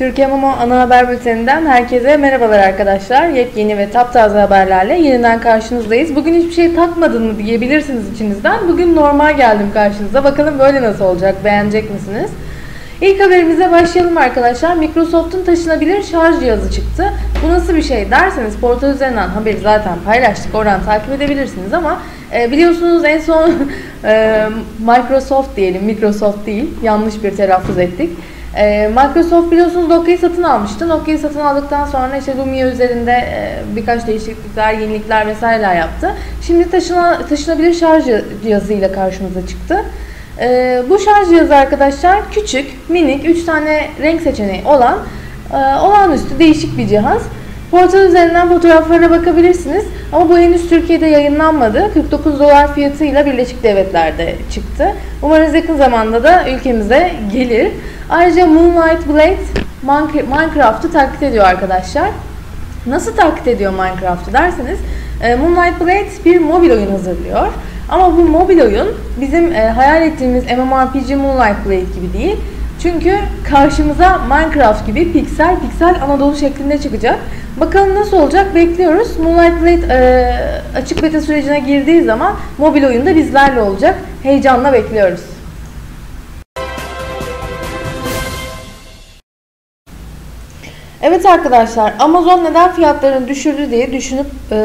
Türkiye Mama Ana Haber Bülteni'nden herkese merhabalar arkadaşlar. Yepyeni ve taptaze haberlerle yeniden karşınızdayız. Bugün hiçbir şey takmadın mı diyebilirsiniz içinizden. Bugün normal geldim karşınıza. Bakalım böyle nasıl olacak, beğenecek misiniz? İlk haberimize başlayalım arkadaşlar. Microsoft'un taşınabilir şarj cihazı çıktı. Bu nasıl bir şey derseniz portal üzerinden haberi zaten paylaştık. Oradan takip edebilirsiniz ama e, biliyorsunuz en son e, Microsoft diyelim, Microsoft değil. Yanlış bir telaffuz ettik. E, Microsoft biliyorsunuz Nokia'yı satın almıştı. Nokia'yı satın aldıktan sonra işte Lumia üzerinde e, birkaç değişiklikler, yenilikler vesaireler yaptı. Şimdi taşına, taşınabilir şarj cihazıyla karşımıza çıktı. Ee, bu şarj cihazı arkadaşlar küçük, minik, 3 tane renk seçeneği olan e, olağanüstü değişik bir cihaz. Portal üzerinden fotoğraflarına bakabilirsiniz. Ama bu henüz Türkiye'de yayınlanmadı. 49 dolar fiyatıyla Birleşik Devletler'de çıktı. Umarız yakın zamanda da ülkemize gelir. Ayrıca Moonlight Blade Minecraft'ı taklit ediyor arkadaşlar. Nasıl taklit ediyor Minecraft'ı derseniz e, Moonlight Blade bir mobil oyun hazırlıyor. Ama bu mobil oyun bizim e, hayal ettiğimiz MMORPG Moonlight Blade gibi değil. Çünkü karşımıza Minecraft gibi piksel piksel Anadolu şeklinde çıkacak. Bakalım nasıl olacak bekliyoruz. Moonlight Blade e, açık beta sürecine girdiği zaman mobil oyunda bizlerle olacak. Heyecanla bekliyoruz. Evet arkadaşlar Amazon neden fiyatlarını düşürdü diye düşünüp e,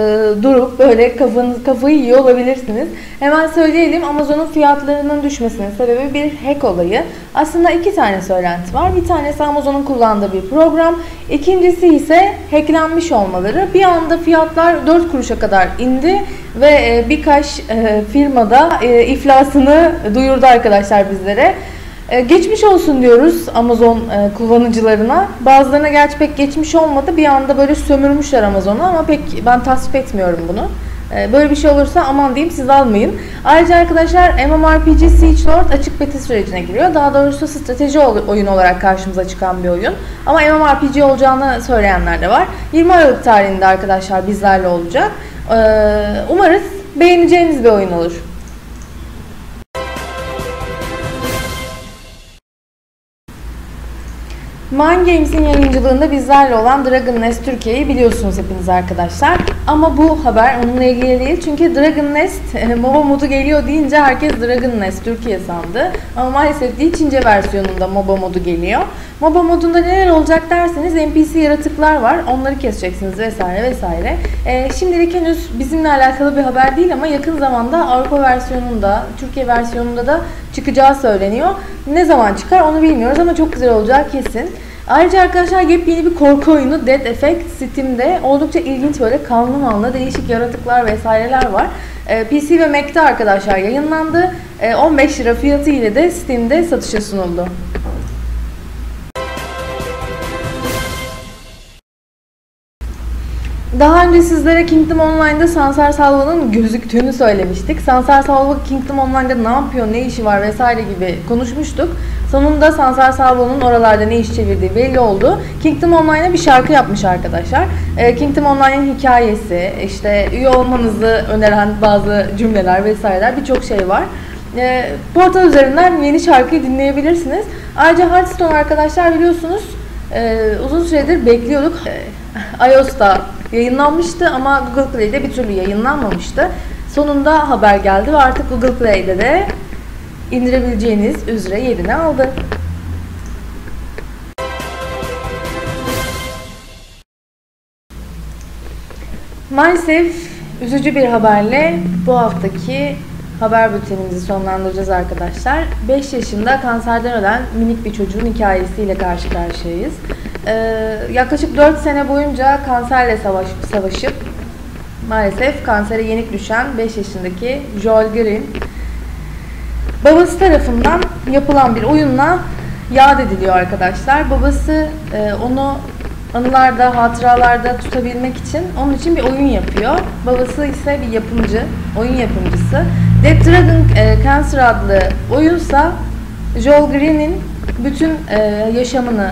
durup böyle kafanız, kafayı yiyor olabilirsiniz. Hemen söyleyelim Amazon'un fiyatlarının düşmesinin sebebi bir hack olayı. Aslında iki tane söylenti var. Bir tanesi Amazon'un kullandığı bir program. İkincisi ise hacklenmiş olmaları. Bir anda fiyatlar 4 kuruşa kadar indi ve e, birkaç e, firmada e, iflasını duyurdu arkadaşlar bizlere. Ee, geçmiş olsun diyoruz Amazon e, kullanıcılarına. Bazılarına gerçi pek geçmiş olmadı. Bir anda böyle sömürmüşler Amazon'u ama pek ben tasvip etmiyorum bunu. Ee, böyle bir şey olursa aman diyeyim siz almayın. Ayrıca arkadaşlar MMORPG Siege Lord açık beta sürecine giriyor. Daha doğrusu strateji oyun olarak karşımıza çıkan bir oyun. Ama MMORPG olacağını söyleyenler de var. 20 Aralık tarihinde arkadaşlar bizlerle olacak. Ee, umarız beğeneceğiniz bir oyun olur. Mind Games'in yayıncılığında bizlerle olan Dragon Nest Türkiye'yi biliyorsunuz hepiniz arkadaşlar. Ama bu haber onunla ilgili değil. Çünkü Dragon Nest e, MOBA modu geliyor deyince herkes Dragon Nest Türkiye sandı. Ama maalesef değil Çince versiyonunda MOBA modu geliyor. MOBA modunda neler olacak derseniz NPC yaratıklar var. Onları keseceksiniz vesaire vesaire. E, şimdilik henüz bizimle alakalı bir haber değil ama yakın zamanda Avrupa versiyonunda, Türkiye versiyonunda da çıkacağı söyleniyor. Ne zaman çıkar onu bilmiyoruz ama çok güzel olacağı kesin. Ayrıca arkadaşlar yepyeni bir korku oyunu Dead Effect Steam'de oldukça ilginç böyle kanlı manlı değişik yaratıklar vesaireler var. Ee, PC ve Mac'te arkadaşlar yayınlandı. 15 ee, lira fiyatı ile de Steam'de satışa sunuldu. Daha önce sizlere Kingdom Online'da Sansar Salva'nın gözüktüğünü söylemiştik. Sansar Salva Kingdom Online'da ne yapıyor, ne işi var vesaire gibi konuşmuştuk. Sonunda Sansar Salva'nın oralarda ne iş çevirdiği belli oldu. Kingdom Online'a bir şarkı yapmış arkadaşlar. E, Kingdom Online'in hikayesi, işte üye olmanızı öneren bazı cümleler vesaireler birçok şey var. E, portal üzerinden yeni şarkıyı dinleyebilirsiniz. Ayrıca Hearthstone arkadaşlar biliyorsunuz e, uzun süredir bekliyorduk. E, iOS'ta yayınlanmıştı ama Google Play'de bir türlü yayınlanmamıştı. Sonunda haber geldi ve artık Google Play'de de indirebileceğiniz üzere yerini aldı. Maalesef üzücü bir haberle bu haftaki haber bültenimizi sonlandıracağız arkadaşlar. 5 yaşında kanserden ölen minik bir çocuğun hikayesiyle karşı karşıyayız. Ee, yaklaşık 4 sene boyunca kanserle savaş, savaşıp maalesef kansere yenik düşen 5 yaşındaki Joel Green babası tarafından yapılan bir oyunla yad ediliyor arkadaşlar. Babası e, onu anılarda, hatıralarda tutabilmek için onun için bir oyun yapıyor. Babası ise bir yapımcı, oyun yapımcısı. Dead Dragon e, Cancer adlı oyunsa Joel Green'in bütün e, yaşamını